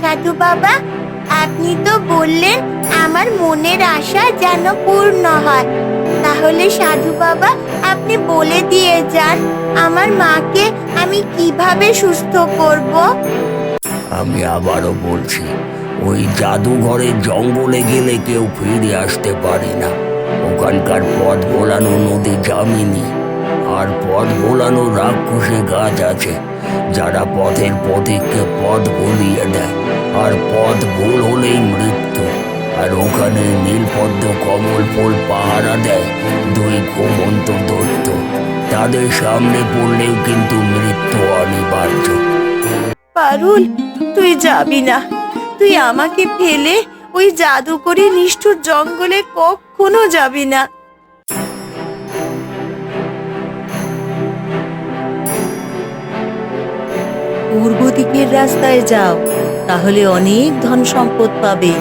সাধু বাবা, আপনি তো বললেন আমার মনের আশা যেন পূর্ণ হয়। তাহলে সাধু বাবা, আপনি বলে দিয়ে যান, আমার মাকে আমি কীভাবে সুস্থ করব? আমি আবারও বলছি, ওই জাদুঘরের জঙ্গলে গেলে কেউ ফিরে আসতে পারে না। ওখানকার পথ ভোলানো নদী জামিনি। আর পথ ভোলানো রাক্ষসে গাছ আছে, যারা পথের পথিককে পথ ভুলিয়ে দেয়, আর পথ ভুল হলেই মৃত্যু। আর ওখানে নীলপদ্ম কমল ফুল পাহারা দেয়, দুই ঘুমন্ত দৈত্য। তাদের সামনে পড়লেও কিন্তু মৃত্যু অনিবার্য। পারুল, তুই যাবি না। তুই আমাকে ফেলে ওই জাদুকরি নিষ্ঠুর জঙ্গলে কখনো যাবি না। পূর্ব দিকের রাস্তায় যাও তাহলে অনেক ধন সম্পদ পাবে।